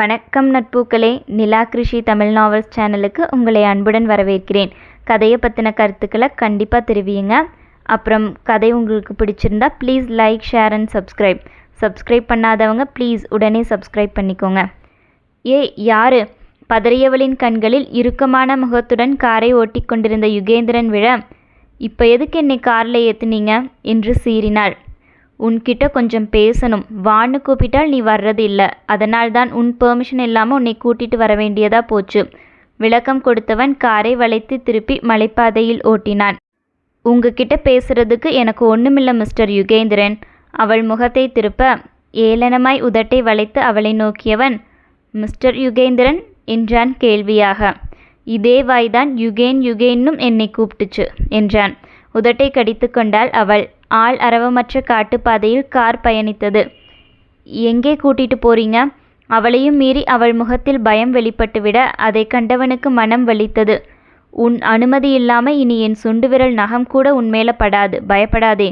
வணக்கம் நட்பூக்களே. நிலா கிருஷி தமிழ் நாவல்ஸ் சேனலுக்கு உங்களை அன்புடன் வரவேற்கிறேன். கதையை பற்றின கருத்துக்களை கண்டிப்பாக தெரிவியுங்க. அப்புறம் கதை உங்களுக்கு பிடிச்சிருந்தா please like share and subscribe subscribe பண்ணாதவங்க ப்ளீஸ் உடனே சப்ஸ்கிரைப் பண்ணிக்கோங்க. ஏ யாரு? பதறியவளின் கண்களில் இறுக்கமான முகத்துடன் காரை ஓட்டி கொண்டிருந்த யுகேந்திரன் விழ இப்போ எதுக்கு என்னை காரில் ஏற்றுனீங்க என்று சீறினாள். உன்கிட்ட கொஞ்சம் பேசணும். வான்னு கூப்பிட்டால் நீ வர்றது இல்லை அதனால்தான் உன் பெர்மிஷன் இல்லாமல் உன்னை கூட்டிட்டு வர வேண்டியதா போச்சு. விளக்கம் கொடுத்தவன் காரை வளைத்து திருப்பி மலைப்பாதையில் ஓட்டினான். உங்ககிட்ட பேசுறதுக்கு எனக்கு ஒன்றுமில்ல மிஸ்டர் யுகேந்திரன். அவள் முகத்தை திருப்ப ஏளனமாய் உதட்டை வளைத்து அவளை நோக்கியவன் மிஸ்டர் யுகேந்திரன்? என்றான் கேள்வியாக. இதே வாய்தான் யுகேன் யுகேன்னும் என்னை கூப்பிட்டுச்சு என்றான். உதட்டை கடித்து கொண்டாள் அவள். ஆள் அரவமற்ற காட்டுப்பாதையில் கார் பயணித்தது. எங்கே கூட்டிட்டு போறீங்க? அவளையும் மீறி அவள் முகத்தில் பயம் வெளிப்பட்டுவிட அதை கண்டவனுக்கு மனம் வலித்தது. உன் அனுமதி இல்லாம இனி என் சுண்டு விரல் நகம் கூட உன்மேல படாது பயப்படாதே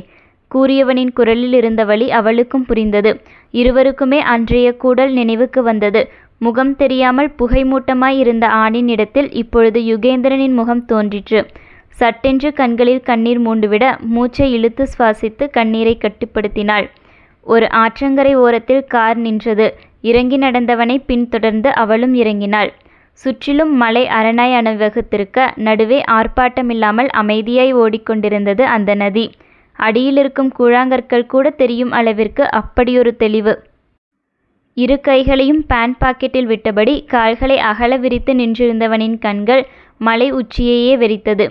கூறியவனின் குரலில் இருந்த வழி அவளுக்கும் புரிந்தது. இருவருக்குமே அன்றைய கூடல் நினைவுக்கு வந்தது. முகம் தெரியாமல் புகைமூட்டமாய் இருந்த ஆணின் இடத்தில் இப்பொழுது யுகேந்திரனின் முகம் தோன்றிற்று. சட்டென்று கண்களில் கண்ணீர் மூண்டுவிட மூச்சை இழுத்து சுவாசித்து கண்ணீரை கட்டுப்படுத்தினாள். ஒரு ஆற்றங்கரை ஓரத்தில் கார் நின்றது. இறங்கி நடந்தவனை பின்தொடர்ந்து அவளும் இறங்கினாள். சுற்றிலும் மலை அரணாய் அணிவகுத்திருக்க நடுவே ஆர்ப்பாட்டமில்லாமல் அமைதியாய் ஓடிக்கொண்டிருந்தது அந்த நதி. அடியிலிருக்கும் கூழாங்கற்கள் கூட தெரியும் அளவிற்கு அப்படியொரு தெளிவு. இரு கைகளையும் பேண்ட் பாக்கெட்டில் விட்டபடி கால்களை அகல விரித்து நின்றிருந்தவனின் கண்கள் மலை உச்சியையே வெறித்தது.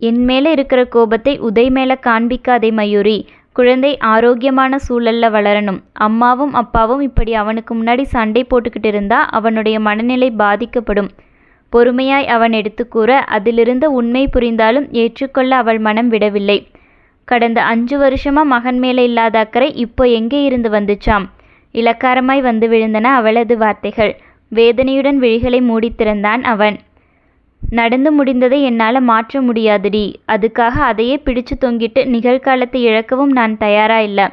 என் மேலே இருக்கிற கோபத்தை உதய் மேலே காண்பிக்காதே மயூரி. குழந்தை ஆரோக்கியமான சூழல்ல வளரணும். அம்மாவும் அப்பாவும் இப்படி அவனுக்கு முன்னாடி சண்டை போட்டுக்கிட்டு இருந்தா அவனுடைய மனநிலை பாதிக்கப்படும். பொறுமையாய் அவன் எடுத்து கூற அதிலிருந்த உண்மை புரிந்தாலும் ஏற்றுக்கொள்ள அவள் மனம் விடவில்லை. கடந்த அஞ்சு வருஷமா மகன் மேலே இல்லாத அக்கறை இப்போ எங்கே இருந்து வந்துச்சாம்? இலக்காரமாய் வந்து விழுந்தன அவளது வார்த்தைகள். வேதனையுடன் விழிகளை மூடி திறந்தான் அவன். நடந்து முடிந்ததை என்னால் மாற்ற முடியாதுடி. அதுக்காக அதையே பிடிச்சு தொங்கிட்டு நிகழ்காலத்தை இழக்கவும் நான் தயாரா இல்லை.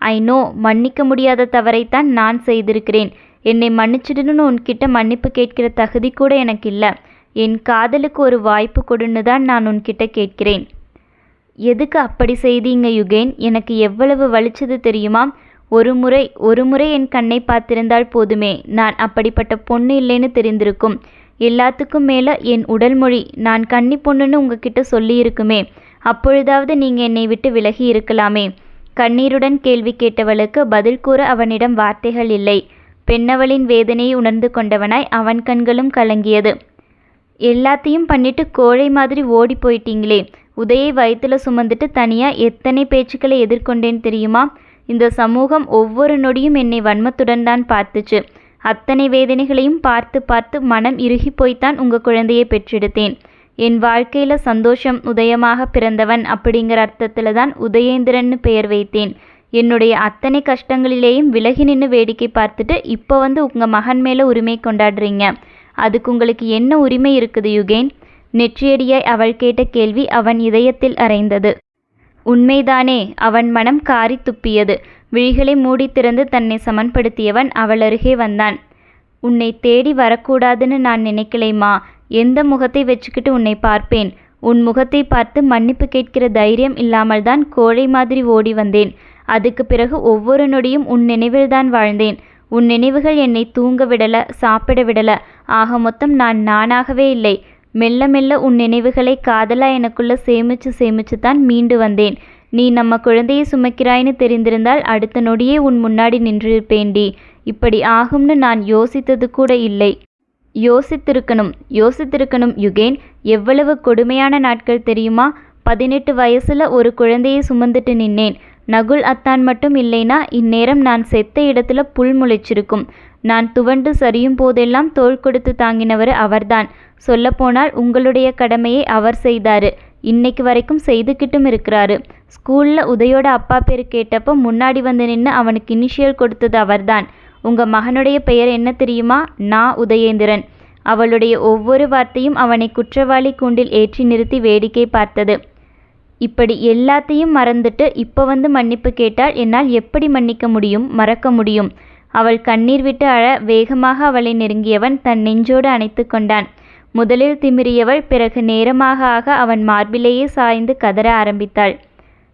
ஐ நோ மன்னிக்க முடியாத தவறைத்தான் நான் செய்திருக்கிறேன். என்னை மன்னிச்சிடுன்னு உன்கிட்ட மன்னிப்பு கேட்கிற தகுதி கூட எனக்கு இல்லை. என் காதலுக்கு ஒரு வாய்ப்பு கொடுன்னு தான் நான் உன்கிட்ட கேட்கிறேன். எதுக்கு அப்படி செய்தீங்க யுகேன்? எனக்கு எவ்வளவு வலிச்சது தெரியுமா? ஒரு முறை ஒரு முறை என் கண்ணை பார்த்திருந்தால் போதுமே. நான் அப்படிப்பட்ட பொண்ணு இல்லைன்னு தெரிந்திருக்கும். எல்லாத்துக்கும் மேலே என் உடல் மொழி நான் கன்னி பொண்ணுன்னு உங்ககிட்ட சொல்லியிருக்குமே. அப்பொழுதாவது நீங்கள் என்னை விட்டு விலகி இருக்கலாமே. கண்ணீருடன் கேள்வி கேட்டவளுக்கு பதில் கூற அவனிடம் வார்த்தைகள் இல்லை. பெண்ணவளின் வேதனையை உணர்ந்து கொண்டவனாய் அவன் கண்களும் கலங்கியது. எல்லாத்தையும் பண்ணிட்டு கோழை மாதிரி ஓடி போயிட்டீங்களே. உதயை வயிற்றுல சுமந்துட்டு தனியாக எத்தனை பேச்சுக்களை எதிர்கொண்டேன் தெரியுமா? இந்த சமூகம் ஒவ்வொரு நொடியும் என்னை வன்மத்துடன் தான் பார்த்துச்சு. அத்தனை வேதனைகளையும் பார்த்து பார்த்து மனம் இறுகி போய்த்தான் உங்கள் குழந்தையை பெற்றெடுத்தேன். என் வாழ்க்கையில் சந்தோஷம் உதயமாக பிறந்தவன் அப்படிங்கிற அர்த்தத்தில் தான் உதயேந்திரன்னு பெயர் வைத்தேன். என்னுடைய அத்தனை கஷ்டங்களிலேயும் விலகி நின்று வேடிக்கை பார்த்துட்டு இப்போ வந்து உங்கள் மகன் மேலே உரிமை கொண்டாடுறீங்க. அதுக்கு உங்களுக்கு என்ன உரிமை இருக்குது யுகேன்? நெற்றியடியாய் அவள் கேட்ட கேள்வி அவன் இதயத்தில் அறைந்தது உண்மைதானே அவன் மனம் காரி துப்பியது. விழிகளை மூடி திறந்து தன்னை சமன்படுத்தியவன் அவள் அருகே வந்தான். உன்னை தேடி வரக்கூடாதுன்னு நான் நினைக்கலைமா எந்த முகத்தை வச்சுக்கிட்டு உன்னை பார்ப்பேன்? உன் முகத்தை பார்த்து மன்னிப்பு கேட்கிற தைரியம் இல்லாமல் தான் கோழை மாதிரி ஓடி வந்தேன். அதுக்கு பிறகு ஒவ்வொரு நொடியும் உன் நினைவில்தான் வாழ்ந்தேன். உன் நினைவுகள் என்னை தூங்க விடல சாப்பிட விடல. ஆக மொத்தம் நான் நானாகவே இல்லை. மெல்ல மெல்ல உன் நினைவுகளை காதலா எனக்குள்ள சேமிச்சு சேமிச்சு தான் மீண்டு வந்தேன். நீ நம்ம குழந்தையை சுமக்கிறாய்னு தெரிந்திருந்தால் அடுத்த நொடியே உன் முன்னாடி நின்றிருப்பேண்டி இப்படி ஆகும்னு நான் யோசித்தது கூட இல்லை. யோசித்திருக்கணும் யோசித்திருக்கணும் யுகேன். எவ்வளவு கொடுமையான நாட்கள் தெரியுமா? பதினெட்டு வயசுல ஒரு குழந்தையை சுமந்துட்டு நின்னேன். நகுல் அத்தான் மட்டும் இல்லைனா இந்நேரம் நான் செத்த இடத்துல புல் முளைச்சிருக்கும். நான் துவண்டு சரியும் போதெல்லாம் தோள் கொடுத்து தாங்கினவர் அவர்தான். சொல்லப்போனால் உங்களுடைய கடமையை அவர் செய்தார். இன்னைக்கு வரைக்கும் செய்துக்கிட்டும் இருக்கிறாரு. ஸ்கூலில் உதயோட அப்பா பேர் கேட்டப்போ முன்னாடி வந்து நின்று அவனுக்கு இனிஷியல் கொடுத்தது அவர்தான். உங்கள் மகனுடைய பெயர் என்ன தெரியுமா? நான் உதயேந்திரன். அவளுடைய ஒவ்வொரு வார்த்தையும் அவனை குற்றவாளி கூண்டில் ஏற்றி நிறுத்தி வேடிக்கை பார்த்தது. இப்படி எல்லாத்தையும் மறந்துட்டு இப்போ வந்து மன்னிப்பு கேட்டால் என்னால் எப்படி மன்னிக்க முடியும் மறக்க முடியும்? அவள் கண்ணீர் விட்டு அழ வேகமாக அவளை நெருங்கியவன் தன் நெஞ்சோடு அணைத்து கொண்டான். முதலில் திமிரியவள் பிறகு நேரமாக ஆக அவன் மார்பிலேயே சாய்ந்து கதற ஆரம்பித்தாள்.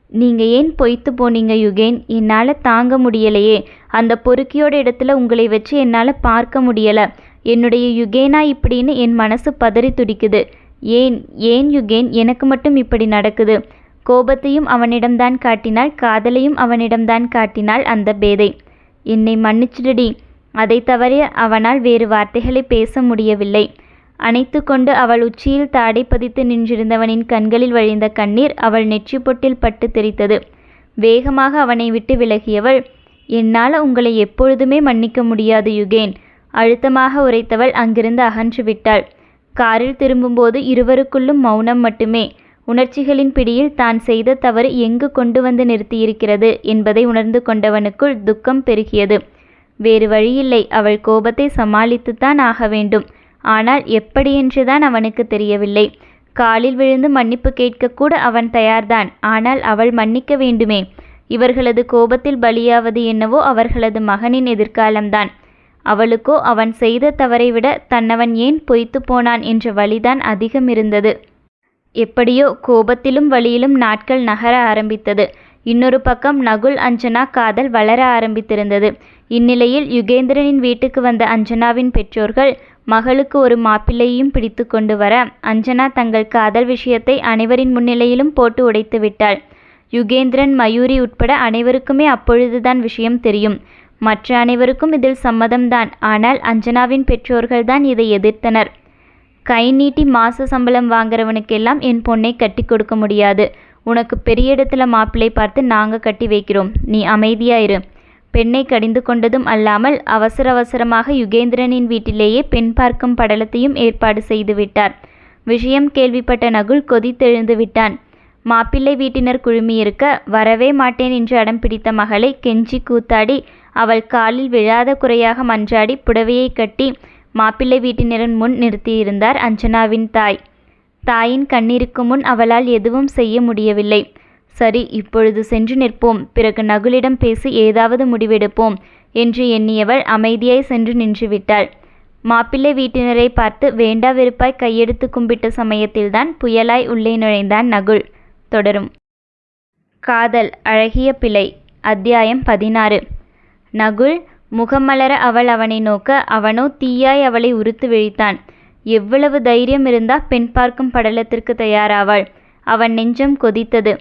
நீங்க ஏன் பொய்த்து போனீங்க யுகேன்? என்னால் தாங்க முடியலையே. அந்த பொறுக்கியோட இடத்துல உங்களை வச்சு என்னால் பார்க்க முடியல. என்னுடைய யுகேனா இப்படின்னு என் மனசு பதறி துடிக்குது. ஏன் ஏன் யுகேன்? எனக்கு மட்டும் இப்படி நடக்குது. கோபத்தையும் அவனிடம்தான் காட்டினாள் காதலையும் அவனிடம்தான் காட்டினாள் அந்த பேதை. என்னை மன்னிச்சிடுடி. அதை தவிர அவனால் வேறு வார்த்தைகளை பேச முடியவில்லை. அணைத்து கொண்டு அவள் உச்சியில் தாடை பதித்து நின்றிருந்தவனின் கண்களில் வழிந்த கண்ணீர் அவள் நெற்றி பொட்டில் பட்டு தெரித்தது. வேகமாக அவனை விட்டு விலகியவள் என்னால் உங்களை எப்பொழுதுமே மன்னிக்க முடியாது யுகேன் அழுத்தமாக உரைத்தவள் அங்கிருந்து அகன்று விட்டாள். காரில் திரும்பும்போது இருவருக்குள்ளும் மௌனம் மட்டுமே. உணர்ச்சிகளின் பிடியில் தான் செய்த தவறு எங்கு கொண்டு வந்து நிறுத்தியிருக்கிறது என்பதை உணர்ந்து கொண்டவனுக்குள் துக்கம் பெருகியது. வேறு வழியில்லை அவள் கோபத்தை சமாளித்துத்தான் ஆக வேண்டும். ஆனால் எப்படியென்றுதான் அவனுக்கு தெரியவில்லை. காலில் விழுந்து மன்னிப்பு கேட்கக்கூட அவன் தயார்தான். ஆனால் அவள் மன்னிக்க வேண்டுமே. இவர்களது கோபத்தில் பலியாவது என்னவோ அவர்களது மகனின் எதிர்காலம்தான். அவளுக்கோ அவன் செய்த தவறை விட தன்னவன் ஏன் பொய்த்து போனான் என்ற வழிதான் அதிகம் இருந்தது. எப்படியோ கோபத்திலும் வழியிலும் நாட்கள் நகர ஆரம்பித்தது. இன்னொரு பக்கம் நகுல் அஞ்சனா காதல் வளர ஆரம்பித்திருந்தது. இந்நிலையில் யுகேந்திரனின் வீட்டுக்கு வந்த அஞ்சனாவின் பெற்றோர்கள் மகளுக்கு ஒரு மாப்பிள்ளையையும் பிடித்து கொண்டு வர அஞ்சனா தங்கள் காதல் விஷயத்தை அனைவரின் முன்னிலையிலும் போட்டு உடைத்து விட்டாள். யுகேந்திரன் மயூரி உட்பட அனைவருக்குமே அப்பொழுதுதான் விஷயம் தெரியும். மற்ற அனைவருக்கும் இதில் சம்மதம்தான். ஆனால் அஞ்சனாவின் பெற்றோர்கள்தான் இதை எதிர்த்தனர். கை நீட்டி மாச சம்பளம் வாங்குறவனுக்கெல்லாம் என் பொண்ணை கட்டி கொடுக்க முடியாது. உனக்கு பெரிய இடத்துல மாப்பிள்ளை பார்த்து நாங்கள் கட்டி வைக்கிறோம். நீ அமைதியாயிரு பெண்ணை கடிந்து கொண்டதும் அல்லாமல் அவசர அவசரமாக யுகேந்திரனின் வீட்டிலேயே பெண் பார்க்கும் படலத்தையும் ஏற்பாடு செய்துவிட்டார் விஷயம் கேள்விப்பட்ட நகுல் கொதித்தெழுந்து விட்டான். மாப்பிள்ளை வீட்டினர் குழுமியிருக்க வரவே மாட்டேன் என்று அடம் பிடித்த மகளை கெஞ்சி கூத்தாடி அவள் காலில் விழாத குறையாக மன்றாடி புடவையை கட்டி மாப்பிள்ளை வீட்டினரின் முன் நிறுத்தியிருந்தார் அஞ்சனாவின் தாய். தாயின் கண்ணீருக்கு முன் அவளால் எதுவும் செய்ய முடியவில்லை. சரி இப்பொழுது சென்று நிற்போம். பிறகு நகுலிடம் பேசி ஏதாவது முடிவெடுப்போம் என்று எண்ணியவள் அமைதியாய் சென்று நின்றுவிட்டாள். மாப்பிள்ளை வீட்டினரை பார்த்து வேண்டா வெறுப்பாய் கையெடுத்து கும்பிட்ட சமயத்தில்தான் புயலாய் உள்ளே நுழைந்தான் நகுல். தொடரும். காதல் அழகிய பிழை. அத்தியாயம் பதினாறு. நகுல் முகமலர அவள் அவனை நோக்க அவனோ தீயாய் அவளை உறுத்து விழித்தான். எவ்வளவு தைரியம் இருந்தா பெண் பார்க்கும் படலத்திற்கு தயாராவாள். அவன் நெஞ்சம் கொதித்தது.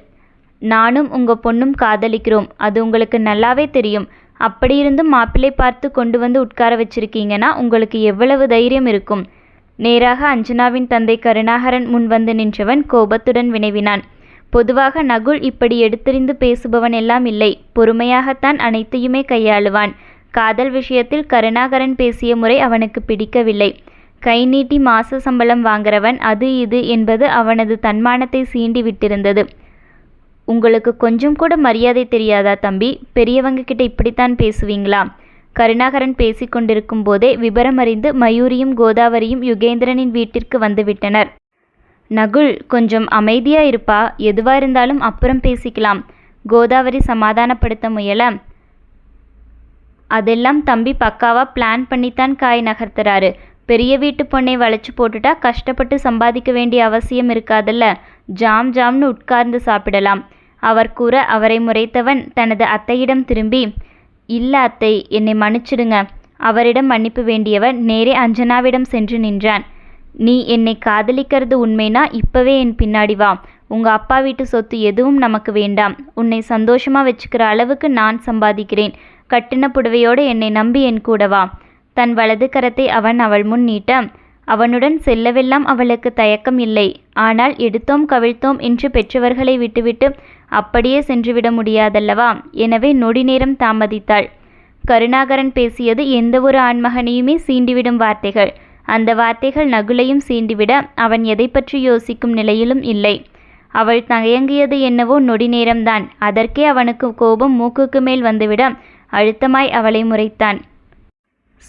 நானும் உங்க பொண்ணும் காதலிக்கிறோம். அது உங்களுக்கு நல்லாவே தெரியும். அப்படி இருந்தும் மாப்பிள்ளை பார்த்து கொண்டு வந்து உட்கார வச்சிருக்கீங்கன்னா உங்களுக்கு எவ்வளவு தைரியம் இருக்கும். நேராக அஞ்சனாவின் தந்தை கருணாகரன் முன் வந்து நின்றவன் கோபத்துடன் வினைவினான். பொதுவாக நகுல் இப்படி எடுத்தறிந்து பேசுபவன் எல்லாம் இல்லை. பொறுமையாகத்தான் அனைத்தையுமே கையாளுவான். காதல் விஷயத்தில் கருணாகரன் பேசிய முறை அவனுக்கு பிடிக்கவில்லை. கை நீட்டி மாச சம்பளம் வாங்குறவன் அது இது என்பது அவனது தன்மானத்தை சீண்டி விட்டிருந்தது. உங்களுக்கு கொஞ்சம் கூட மரியாதை தெரியாதா தம்பி? பெரியவங்க கிட்ட இப்படித்தான் பேசுவீங்களா? கருணாகரன் பேசி கொண்டிருக்கும் போதே விபரமறிந்து மயூரியும் கோதாவரியும் யுகேந்திரனின் வீட்டிற்கு வந்துவிட்டனர். நகுல் கொஞ்சம் அமைதியா இருப்பா? எதுவா இருந்தாலும் அப்புறம் பேசிக்கலாம். கோதாவரி சமாதானப்படுத்த முயல. அதெல்லாம் தம்பி பக்காவா பிளான் பண்ணித்தான் காய் நகர்த்துறாரு. பெரிய வீட்டு பொண்ணை வளைச்சு போட்டுட்டா கஷ்டப்பட்டு சம்பாதிக்க வேண்டிய அவசியம் இருக்காதுல்ல? ஜாம் ஜாம்னு உட்கார்ந்து சாப்பிடலாம். அவர் கூற அவரை முறைத்தவன் தனது அத்தையிடம் திரும்பி இல்ல அத்தை என்னை மன்னிச்சிடுங்க. அவரிடம் மன்னிப்பு வேண்டியவன் நேரே அஞ்சனாவிடம் சென்று நின்றான். நீ என்னை காதலிக்கிறது உண்மைனா இப்பவே என் பின்னாடி வா. உங்க அப்பா வீட்டு சொத்து எதுவும் நமக்கு வேண்டாம். உன்னை சந்தோஷமா வச்சுக்கிற அளவுக்கு நான் சம்பாதிக்கிறேன். கட்டின புடவையோடு என்னை நம்பி என் கூட வா. தன் வலது கரத்தை அவன் அவள் முன் நீட்ட அவனுடன் செல்லவெல்லாம் அவளுக்கு தயக்கம் இல்லை. ஆனால் எடுத்தோம் கவிழ்த்தோம் என்று பெற்றவர்களை விட்டுவிட்டு அப்படியே சென்றுவிட முடியாதல்லவா? எனவே நொடி நேரம் தாமதித்தாள். கருணாகரன் பேசியது எந்த ஒரு ஆண்மகனையுமே சீண்டிவிடும் வார்த்தைகள். அந்த வார்த்தைகள் நகுலையும் சீண்டிவிட அவன் எதை பற்றி யோசிக்கும் நிலையிலும் இல்லை. அவள் தயங்கியது என்னவோ நொடி நேரம்தான். அதற்கே அவனுக்கு கோபம் மூக்குக்கு மேல் வந்துவிட அழுத்தமாய் அவளை முறைத்தான்.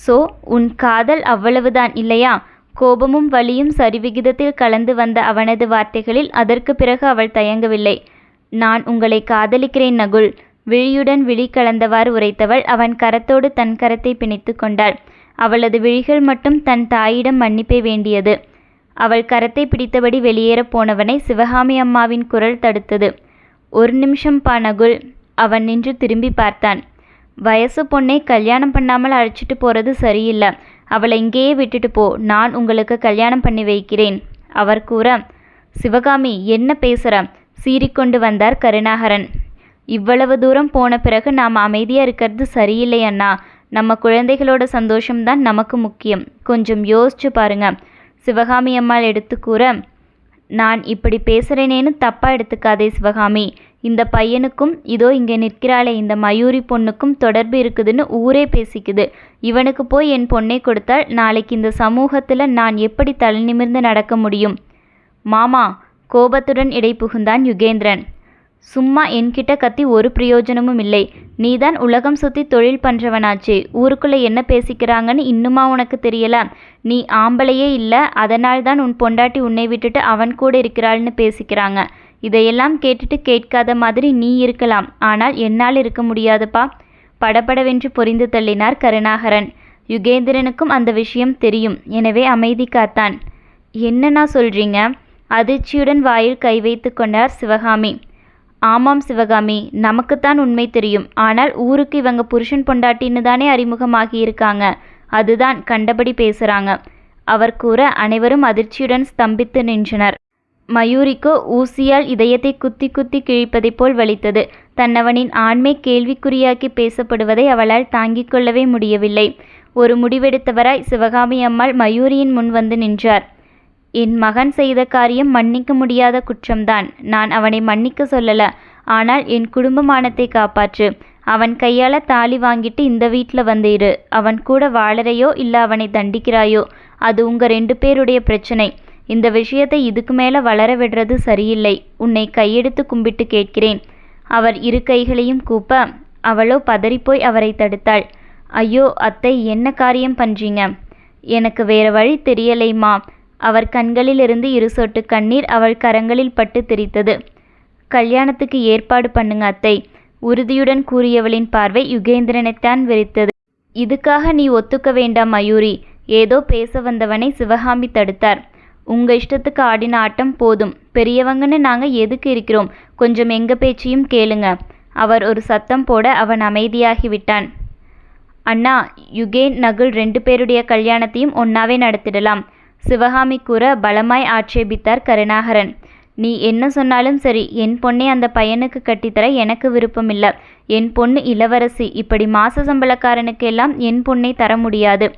சோ உன் காதல் அவ்வளவுதான் இல்லையா? கோபமும் வலியும் சரிவிகிதத்தில் கலந்து வந்த அவனது வார்த்தைகளில் அதற்கு பிறகு அவள் தயங்கவில்லை. நான் உங்களை காதலிக்கிறேன் நகுல். விழியுடன் விழி கலந்தவாறு உரைத்தவள் அவன் கரத்தோடு தன் கரத்தை பிணைத்து கொண்டாள். அவளது விழிகள் மட்டும் தன் தாயிடம் மன்னிப்பை வேண்டியது. அவள் கரத்தை பிடித்தபடி வெளியேறப் போனவனை சிவகாமி அம்மாவின் குரல் தடுத்தது. ஒரு நிமிஷம் பா நகுல். அவன் நின்று திரும்பி பார்த்தான். வயசு பொண்ணை கல்யாணம் பண்ணாமல் அழைச்சிட்டு போறது சரியில்லை. அவளை இங்கேயே விட்டுட்டு போ. நான் உங்களுக்கு கல்யாணம் பண்ணி வைக்கிறேன். அவர் கூற சிவகாமி என்ன பேசுற? சீறிக்கொண்டு வந்தார் கருணாகரன். இவ்வளவு தூரம் போன பிறகு நாம் அமைதியாக இருக்கிறது சரியில்லை அண்ணா. நம்ம குழந்தைகளோட சந்தோஷம்தான் நமக்கு முக்கியம். கொஞ்சம் யோசிச்சு பாருங்க. சிவகாமி அம்மாள் எடுத்து கூற நான் இப்படி பேசுறேனேன்னு தப்பாக எடுத்துக்காதே சிவகாமி. இந்த பையனுக்கும் இதோ இங்கே நிற்கிறாளே இந்த மயூரி பொண்ணுக்கும் தொடர்பு இருக்குதுன்னு ஊரே பேசிக்குது. இவனுக்கு போய் என் பொண்ணை கொடுத்தால் நாளைக்கு இந்த சமூகத்தில் நான் எப்படி தலை நிமிர்ந்து நடக்க முடியும்? மாமா கோபத்துடன் இடை புகுந்தான் யுகேந்திரன். சும்மா என்கிட்ட கத்தி ஒரு பிரயோஜனமும் இல்லை. நீதான் உலகம் சுத்தி தொழில் பண்றவனாச்சே. ஊருக்குள்ள என்ன பேசிக்கிறாங்கன்னு இன்னுமா உனக்கு தெரியல? நீ ஆம்பளையே இல்ல. அதனால் தான் உன் பொண்டாட்டி உன்னை விட்டுட்டு அவன் கூட இருக்கிறாள்னு பேசிக்கிறாங்க. இதையெல்லாம் கேட்டுட்டு கேட்காத மாதிரி நீ இருக்கலாம். ஆனால் என்னால் இருக்க முடியாதுப்பா. படபடவென்று பொரிந்து தள்ளினார் கருணாகரன். யுகேந்திரனுக்கும் அந்த விஷயம் தெரியும். எனவே அமைதி காத்தான். என்னண்ணா சொல்றீங்க? அதிர்ச்சியுடன் வாயில் கை வைத்து கொண்டார் சிவகாமி. ஆமாம் சிவகாமி நமக்குத்தான் உண்மை தெரியும். ஆனால் ஊருக்கு இவங்க புருஷன் பொண்டாட்டின்னு தானே அறிமுகமாகியிருக்காங்க. அதுதான் கண்டபடி பேசுகிறாங்க அவர் கூற அனைவரும் அதிர்ச்சியுடன் ஸ்தம்பித்து நின்றனர். மயூரிக்கோ ஊசியால் இதயத்தை குத்தி குத்தி கிழிப்பதைப் போல் வலித்தது. தன்னவனின் ஆண்மை கேள்விக்குறியாக்கி பேசப்படுவதை அவளால் தாங்கிக் கொள்ளவே முடியவில்லை. ஒரு முடிவெடுத்தவராய் சிவகாமி அம்மாள் மயூரியின் முன் வந்து நின்றார். என் மகன் செய்த காரியம் மன்னிக்க முடியாத குற்றம்தான். நான் அவனை மன்னிக்க சொல்லல. ஆனால் என் குடும்ப மானத்தை காப்பாற்று. அவன் கையால தாலி வாங்கிட்டு இந்த வீட்டில் வந்து இரு. அவன் கூட வாழறையோ இல்லை அவனை தண்டிக்கிறாயோ? அது உங்க ரெண்டு பேருடைய பிரச்சனை. இந்த விஷயத்தை இதுக்கு மேலே வளர விடுறது சரியில்லை. உன்னை கையெடுத்து கும்பிட்டு கேட்கிறேன். அவர் இரு கைகளையும் கூப்ப அவளோ பதறிப்போய் அவரை தடுத்தாள். ஐயோ அத்தை என்ன காரியம் பண்றீங்க? எனக்கு வேற வழி தெரியலைம்மா. அவர் கண்களிலிருந்து இரு சொட்டு கண்ணீர் அவள் கரங்களில் பட்டு தெரித்தது. கல்யாணத்துக்கு ஏற்பாடு பண்ணுங்க அத்தை. உறுதியுடன் கூறியவளின் பார்வை யுகேந்திரனைத்தான் வெறித்தது. இதுக்காக நீ ஒத்துக்க வேண்டாம் மயூரி. ஏதோ பேச வந்தவனை சிவகாமி தடுத்தார். உங்க இஷ்டத்துக்கு ஆடின ஆட்டம் போதும். பெரியவங்கன்னு நாங்க எதுக்கு இருக்கிறோம்? கொஞ்சம் எங்க பேச்சையும் கேளுங்க. அவர் ஒரு சத்தம் போட அவன் அமைதியாகி விட்டான். அண்ணா யுகேன் நகுல் ரெண்டு பேருடைய கல்யாணத்தையும் ஒன்னாவே நடத்திடலாம். சிவகாமி கூற பலமாய் ஆட்சேபித்தார் கருணாகரன். நீ என்ன சொன்னாலும் சரி என் பொண்ணை அந்த பையனுக்கு கட்டித்தர எனக்கு விருப்பமில்ல. என் பொண்ணு இளவரசி இப்படி மாச சம்பளக்காரனுக்கெல்லாம் என் பொண்ணை தர முடியாது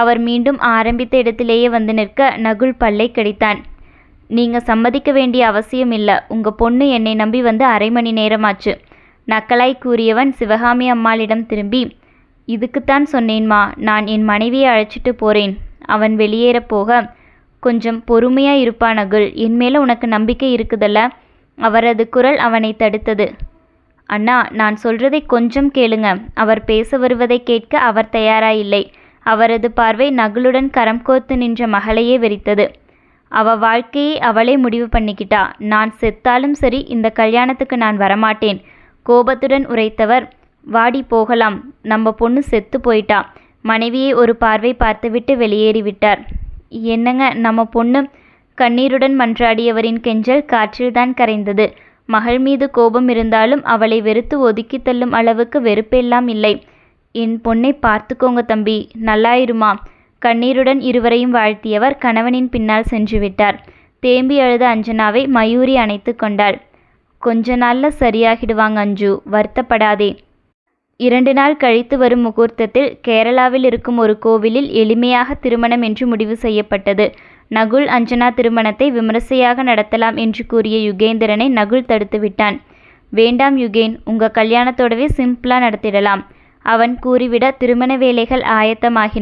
அவர் மீண்டும் ஆரம்பித்த இடத்திலேயே வந்து நிற்க நகுல் பல்லை கடித்தான். நீங்க சம்மதிக்க வேண்டிய அவசியம் இல்ல. உங்க பொண்ணு என்னை நம்பி வந்து அரை மணி நேரமாச்சு. நக்கலாய் கூறியவன் சிவகாமி அம்மாளிடம் திரும்பி இதுக்குத்தான் சொன்னேன்மா. நான் என் மனைவியை அழைச்சிட்டு போறேன். அவன் வெளியேறப் போக கொஞ்சம் பொறுமையா இருப்பா நகுல் என் மேல உனக்கு நம்பிக்கை இருக்குதல்ல அவரது குரல் அவனை தடுத்தது. அண்ணா நான் சொல்றதை கொஞ்சம் கேளுங்க. அவர் பேச வருவதை கேட்க அவர் தயாராயில்லை. அவரது பார்வை நகுலுடன் கரம் கோர்த்து நின்ற மகளையே வெறித்தது. அவ வாழ்க்கையை அவளே முடிவு பண்ணிக்கிட்டா. நான் செத்தாலும் சரி இந்த கல்யாணத்துக்கு நான் வரமாட்டேன். கோபத்துடன் உரைத்தவர் வாடி போகலாம். நம்ம பொண்ணு செத்து போயிட்டா. மனைவியை ஒரு பார்வை பார்த்துவிட்டு வெளியேறிவிட்டார். என்னங்க நம்ம பொண்ணு? கண்ணீருடன் மன்றாடியவரின் கெஞ்சல் காற்றில்தான் கரைந்தது. மகள் மீது கோபம் இருந்தாலும் அவளை வெறுத்து ஒதுக்கி தள்ளும் அளவுக்கு வெறுப்பெல்லாம் இல்லை. என் பொண்ணை பார்த்துக்கோங்க தம்பி நல்லாயிருமா? கண்ணீருடன் இருவரையும் வாழ்த்தியவர் கணவனின் பின்னால் சென்று விட்டார் தேம்பி அழுத அஞ்சனாவை மயூரி அணைத்து கொண்டாள். கொஞ்ச நாள்ல சரியாகிடுவாங்க அஞ்சு வருத்தப்படாதே. இரண்டு நாள் கழித்து வரும் முகூர்த்தத்தில் கேரளாவில் இருக்கும் ஒரு கோவிலில் எளிமையாக திருமணம் என்று முடிவு செய்யப்பட்டது. நகுல் அஞ்சனா திருமணத்தை விமரிசையாக நடத்தலாம் என்று கூறிய யுகேந்திரனை நகுல் தடுத்துவிட்டான் வேண்டாம் யுகேன் உங்க கல்யாணத்தோடவே சிம்பிளா நடத்திடலாம் அவன் கூறிவிட திருமண வேலைகள் ஆயத்தமாகின